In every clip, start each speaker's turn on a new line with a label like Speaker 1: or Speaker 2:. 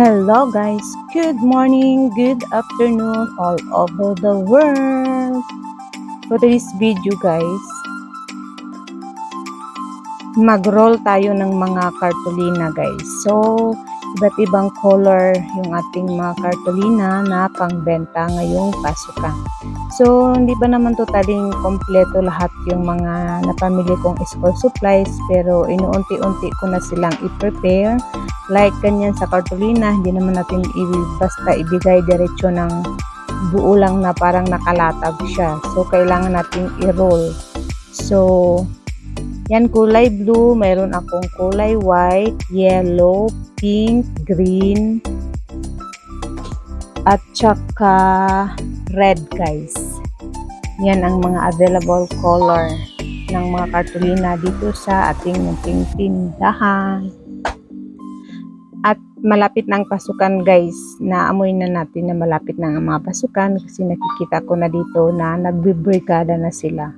Speaker 1: Hello guys, good morning, good afternoon all over the world. For this video guys, mag-roll tayo ng mga kartolina guys. So, iba't ibang color yung ating mga kartolina na pangbenta ngayong pasukan. So, hindi ba naman totaling kompleto lahat yung mga napamili kong school supplies pero inuunti-unti ko na silang i-prepare like ganyan sa cartolina, hindi naman natin i- basta ibigay diretso ng buo lang na parang nakalatag siya. So, kailangan natin i-roll. So, yan kulay blue, mayroon akong kulay white, yellow, pink, green, at saka red guys. Yan ang mga available color ng mga cartolina dito sa ating munting tindahan. At malapit na pasukan guys. Naamoy na natin na malapit na ang mga pasukan kasi nakikita ko na dito na nagbibrigada na sila.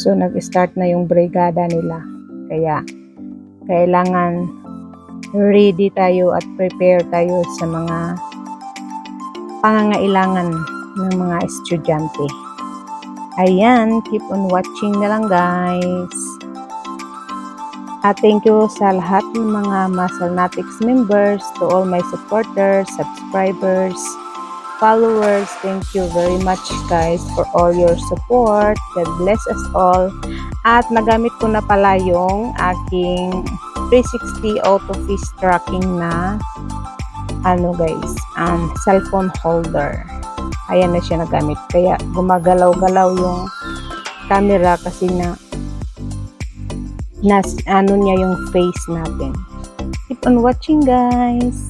Speaker 1: So nag-start na yung brigada nila. Kaya kailangan ready tayo at prepare tayo sa mga pangangailangan ng mga estudyante. Ayan, keep on watching na lang guys. At thank you sa lahat ng mga Masalnatics members, to all my supporters, subscribers, followers. Thank you very much guys for all your support. God bless us all. At nagamit ko na pala yung aking 360 auto face tracking na ano guys, um, cellphone holder. Ayan na siya nagamit. Kaya gumagalaw-galaw yung camera kasi na nas ano niya yung face natin. Keep on watching guys.